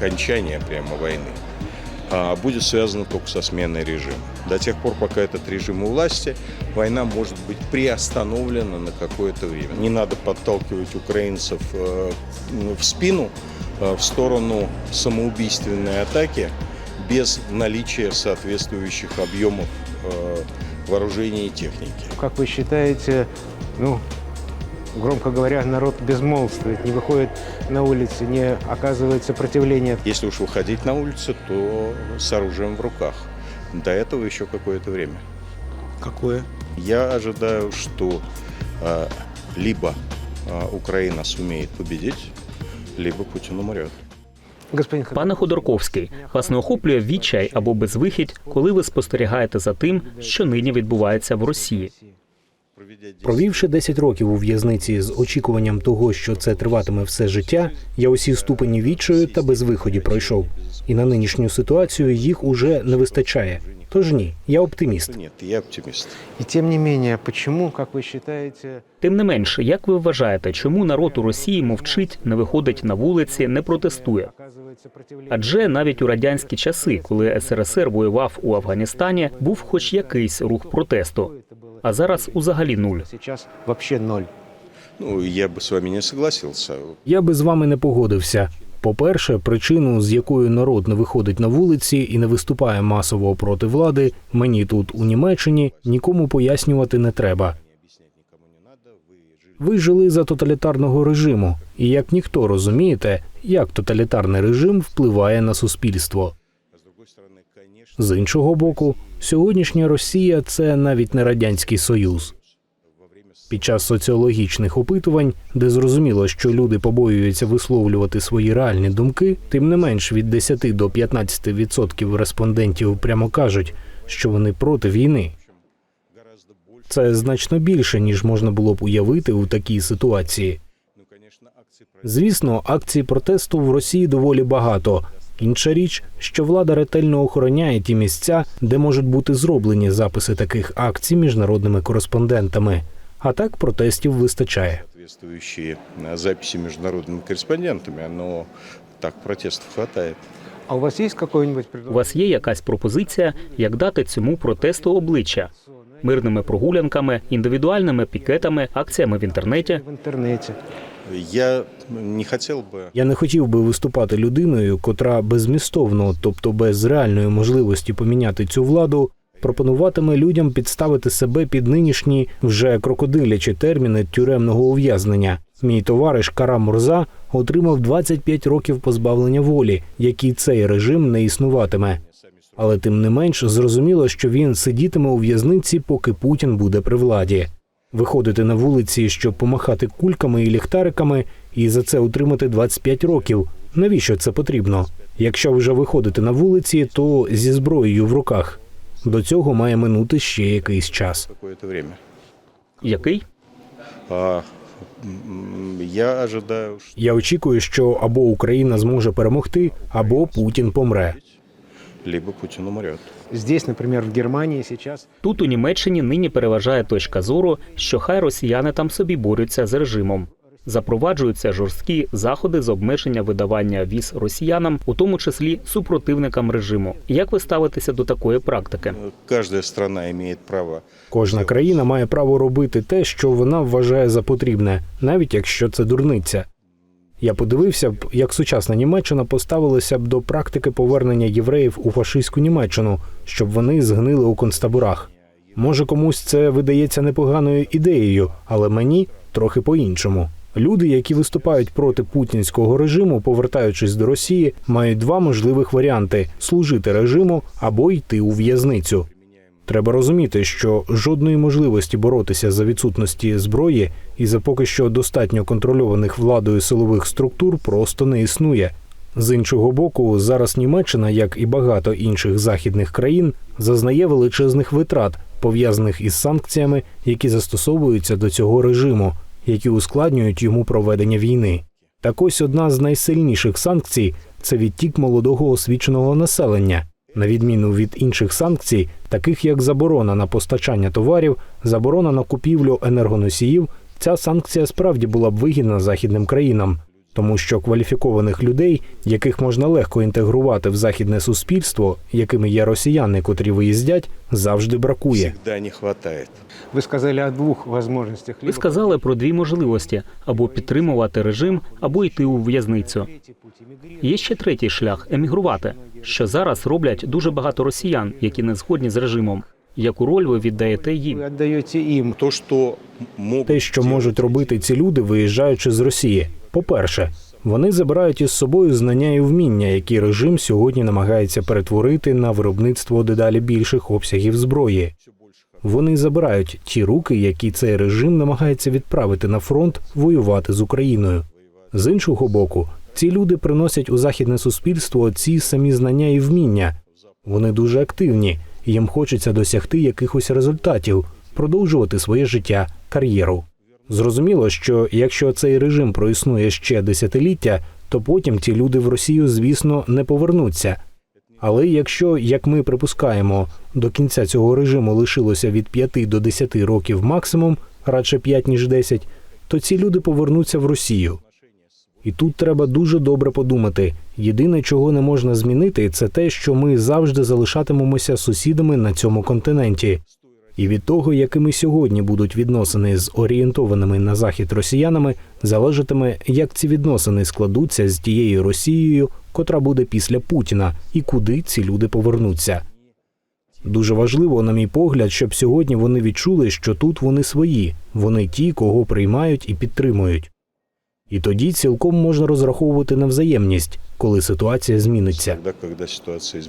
окончания прямо войны, а, будет связано только со сменой режима. До тех пор, пока этот режим у власти, война может быть приостановлена на какое-то время. Не надо подталкивать украинцев э, в спину э, в сторону самоубийственной атаки без наличия соответствующих объемов э, вооружения и техники. Как вы считаете, ну, громко говоря, народ безмолвствует, не выходит на улицы, не оказывает сопротивления. Если уж выходить на улицу, то с оружием в руках. До этого еще какое-то время. Какое? Я ожидаю, что э, либо э, Украина сумеет победить, либо Путин умрет. Господин Пане Ходорковський, вас не охоплює відчай або безвихідь, коли ви спостерігаєте за тим, що нині відбувається в Росії. Провівши 10 років у в'язниці з очікуванням того, що це триватиме все життя, я усі ступені відчаю та безвиході пройшов. І на нинішню ситуацію їх уже не вистачає. Тож ні, я оптиміст. Нет, я оптимист. И тем не менее, почему, как вы считаете, Тим не менше, як ви вважаєте, чому народ у Росії мовчить, не виходить на вулиці, не протестує? Адже навіть у радянські часи, коли СРСР воював у Афганістані, був хоч якийсь рух протесту. А зараз узагалі нуль. Сейчас вообще ноль. Ну, я бы с вами не согласился. Я би з вами не погодився. По-перше, причину, з якою народ не виходить на вулиці і не виступає масово проти влади, мені тут у Німеччині нікому пояснювати не треба. Ви жили за тоталітарного режиму, і як ніхто розумієте, як тоталітарний режим впливає на суспільство. З іншого боку, сьогоднішня Росія це навіть не радянський союз. Під час соціологічних опитувань, де зрозуміло, що люди побоюються висловлювати свої реальні думки, тим не менш від 10 до 15% респондентів прямо кажуть, що вони проти війни. Це значно більше, ніж можна було б уявити у такій ситуації. Звісно, акцій протесту в Росії доволі багато. Інша річ, що влада ретельно охороняє ті місця, де можуть бути зроблені записи таких акцій міжнародними кореспондентами. А так протестів вистачає. Соответствующие э, записи международными корреспондентами, но так протестов хватает. А у вас есть какой-нибудь У вас є якась пропозиція, як дати цьому протесту обличчя мирними прогулянками, індивідуальними пікетами, акціями в інтернеті? в интернете? Я не хотел бы Я не хотів би виступати людиною, котра безмістовно, тобто без реальної можливості поміняти цю владу, пропонуватиме людям підставити себе під нинішні вже крокодилячі терміни тюремного ув'язнення. Мій товариш Карам Мурза отримав 25 років позбавлення волі, які цей режим не існуватиме. Але тим не менш зрозуміло, що він сидітиме у в'язниці, поки Путін буде при владі. Виходити на вулиці, щоб помахати кульками і ліхтариками, і за це отримати 25 років. Навіщо це потрібно? Якщо вже виходити на вулиці, то зі зброєю в руках. До цього має минути ще якийсь час. Який? Я ожидаю, что Я очікую, що або Україна зможе перемогти, або Путін помре. Либо Путин умрет. Здесь, например, в Германии сейчас Тут у Німеччині нині переважає точка зору, що хай росіяни там собі борються з режимом. Запроваджуються жорсткі заходи з обмеження видавання віз росіянам, у тому числі супротивникам режиму. Як ви ставитеся до такої практики? Кожна країна має право робити те, що вона вважає за потрібне, навіть якщо це дурниця. Я подивився б, як сучасна Німеччина поставилася б до практики повернення євреїв у фашистську Німеччину, щоб вони згнили у концтаборах. Може, комусь це видається непоганою ідеєю, але мені трохи по-іншому. Люди, які виступають проти путінського режиму, повертаючись до Росії, мають два можливих варіанти: служити режиму або йти у в'язницю. Треба розуміти, що жодної можливості боротися за відсутності зброї і за поки що достатньо контрольованих владою силових структур просто не існує. З іншого боку, зараз Німеччина, як і багато інших західних країн, зазнає величезних витрат, пов'язаних із санкціями, які застосовуються до цього режиму, які ускладнюють йому проведення війни. Так ось одна з найсильніших санкцій це відтік молодого освіченого населення. На відміну від інших санкцій, таких як заборона на постачання товарів, заборона на купівлю енергоносіїв, ця санкція справді була б вигідна західним країнам, тому що кваліфікованих людей, яких можна легко інтегрувати в західне суспільство, якими є росіяни, котрі виїздять, завжди бракує. Всегда не хватает. Вы сказали о двух возможностях. Ви сказали про дві можливості: або підтримувати режим, або йти у в'язницю. Є ще третій шлях емігрувати, що зараз роблять дуже багато росіян, які не згодні з режимом. Яку роль ви віддаєте їм? Те, що можуть робити ці люди, виїжджаючи з Росії. По-перше, вони забирають із собою знання і вміння, які режим сьогодні намагається перетворити на виробництво дедалі більших обсягів зброї. Вони забирають ті руки, які цей режим намагається відправити на фронт воювати з Україною. З іншого боку, ці люди приносять у західне суспільство ці самі знання і вміння. Вони дуже активні, їм хочеться досягти якихось результатів, продовжувати своє життя, кар'єру. Зрозуміло, що якщо цей режим проіснує ще десятиліття, то потім ті люди в Росію, звісно, не повернуться. Але якщо, як ми припускаємо, до кінця цього режиму лишилося від 5 до 10 років максимум, радше 5 ніж 10, то ці люди повернуться в Росію. І тут треба дуже добре подумати. Єдине, чого не можна змінити, це те, що ми завжди залишатимемося сусідами на цьому континенті. І від того, якими сьогодні будуть відносини з орієнтованими на захід росіянами, залежатиме, як ці відносини складуться з тією Росією, котра буде після Путіна, і куди ці люди повернуться. Дуже важливо, на мій погляд, щоб сьогодні вони відчули, що тут вони свої, вони ті, кого приймають і підтримують. І тоді цілком можна розраховувати на взаємність, коли ситуація зміниться. Тогда, когда ситуация.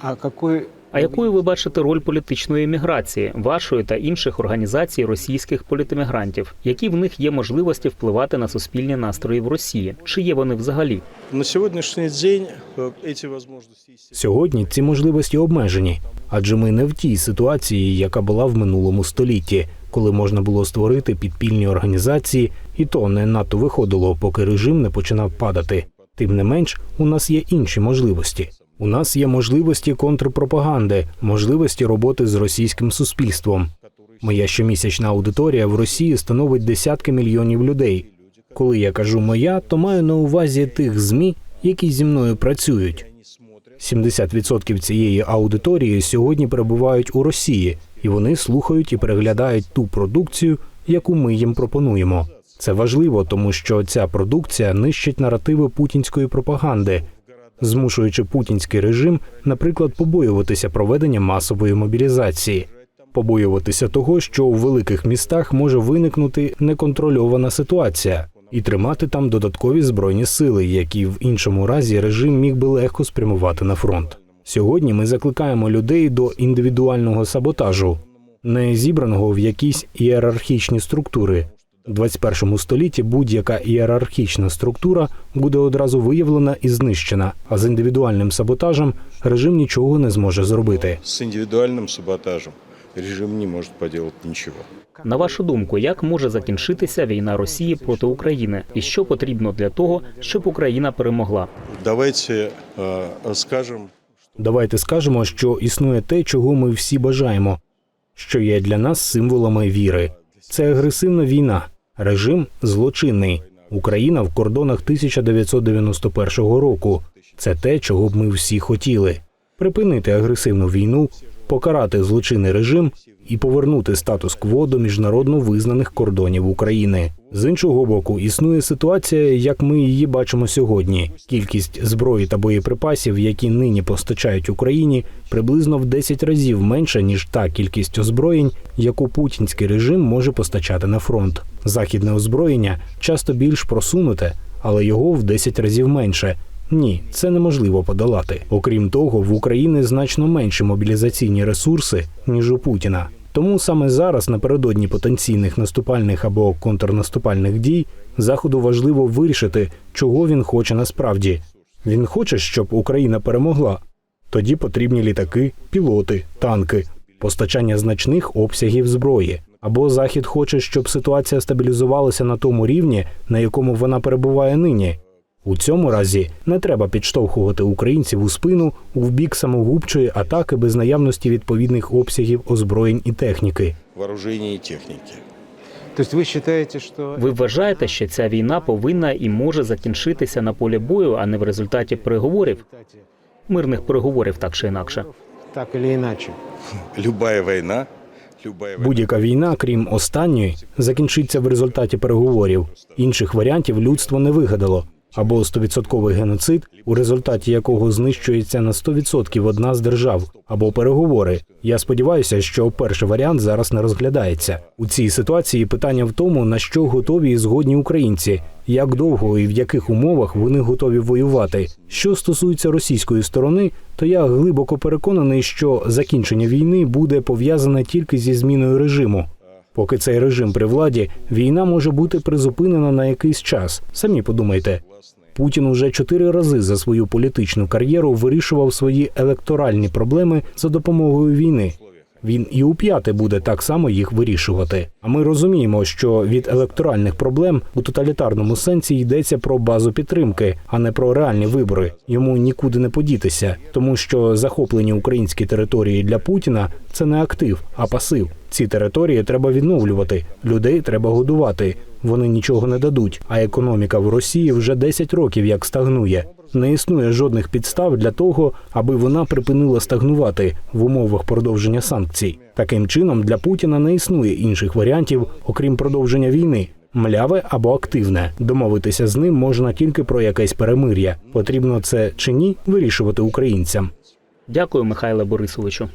А какой... А якою ви бачите роль політичної еміграції, вашої та інших організацій російських політемігрантів? Які в них є можливості впливати на суспільні настрої в Росії? Чи є вони взагалі? На сегодняшний день эти возможности... естественно, Сьогодні ці можливості обмежені, адже ми не в тій ситуації, яка була в минулому столітті, коли можна було створити підпільні організації, і то не надто виходило, поки режим не починав падати. Тим не менш, у нас є інші можливості. У нас є можливості контрпропаганди, можливості роботи з російським суспільством. Моя щомісячна аудиторія в Росії становить десятки мільйонів людей. Коли я кажу моя, то маю на увазі тих змі, які зі мною працюють. 70% цієї аудиторії сьогодні перебувають у Росії, і вони слухають і переглядають ту продукцію, яку ми їм пропонуємо. Це важливо, тому що ця продукція нищить наративи путінської пропаганди, змушуючи путінський режим, наприклад, побоюватися проведення масової мобілізації, побоюватися того, що у великих містах може виникнути неконтрольована ситуація, і тримати там додаткові збройні сили, які в іншому разі режим міг би легко спрямувати на фронт. Сьогодні ми закликаємо людей до індивідуального саботажу, не зібраного в якісь ієрархічні структури. У 21 столітті будь-яка ієрархічна структура буде одразу виявлена і знищена, а з індивідуальним саботажем режим нічого не зможе зробити. С индивидуальным саботажем режим не может поделать ничего. На вашу думку, як може закінчитися війна Росії проти України, і що потрібно для того, щоб Україна перемогла? Давайте э, скажем, Давайте скажемо, що існує те, чого ми всі бажаємо, що є для нас символами віри. Це агресивна війна, режим злочинний. Україна в кордонах 1991 року. Це те, чого б ми всі хотіли: припинити агресивну війну, покарати злочинний режим і повернути статус-кво до міжнародно визнаних кордонів України. З іншого боку, існує ситуація, як ми її бачимо сьогодні. Кількість зброї та боєприпасів, які нині постачають Україні, приблизно в 10 разів менша ніж та кількість озброєнь, яку путінський режим може постачати на фронт. Західне озброєння часто більш просунуте, але його в 10 разів менше. Ні, це неможливо подолати. Окрім того, в Україні значно менші мобілізаційні ресурси ніж у Путіна. Тому саме зараз, напередодні потенційних наступальних або контрнаступальних дій, заходу важливо вирішити, чого він хоче насправді. Він хоче, щоб Україна перемогла. Тоді потрібні літаки, пілоти, танки, постачання значних обсягів зброї. Або Захід хоче, щоб ситуація стабілізувалася на тому рівні, на якому вона перебуває нині. У цьому разі не треба підштовхувати українців у спину в бік самогубчої атаки без наявності відповідних обсягів озброєнь і техніки. вооружения и техники. То есть вы считаете, что... Ви вважаєте, що ця війна повинна і може закінчитися на полі бою, а не в результаті переговорів, мирних переговорів, так чи інакше. Так или иначе. Любая война, любая Будь-яка війна, крім останньої, закінчиться в результаті переговорів. Інших варіантів людство не вигадало. Або 100% геноцид, у результаті якого знищується на 100% одна з держав, або переговори. Я сподіваюся, що перший варіант зараз не розглядається. У цій ситуації питання в тому, на що готові і згодні українці, як довго і в яких умовах вони готові воювати. Що стосується російської сторони, то я глибоко переконаний, що закінчення війни буде пов'язане тільки зі зміною режиму. Поки цей режим при владі, війна може бути призупинена на якийсь час. Самі подумайте. Путін уже чотири рази за свою політичну кар'єру вирішував свої електоральні проблеми за допомогою війни. Він і у п'яте буде так само їх вирішувати. А ми розуміємо, що від електоральних проблем у тоталітарному сенсі йдеться про базу підтримки, а не про реальні вибори. Йому нікуди не подітися, тому що захоплені українські території для Путіна це не актив, а пасив. Ці території треба відновлювати, людей треба годувати. Вони нічого не дадуть. А економіка в Росії вже 10 років як стагнує. Не існує жодних підстав для того, аби вона припинила стагнувати в умовах продовження санкцій. Таким чином, для Путіна не існує інших варіантів, окрім продовження війни. Мляве або активне домовитися з ним можна тільки про якесь перемир'я. Потрібно це чи ні вирішувати українцям. Дякую, Михайле Борисовичу.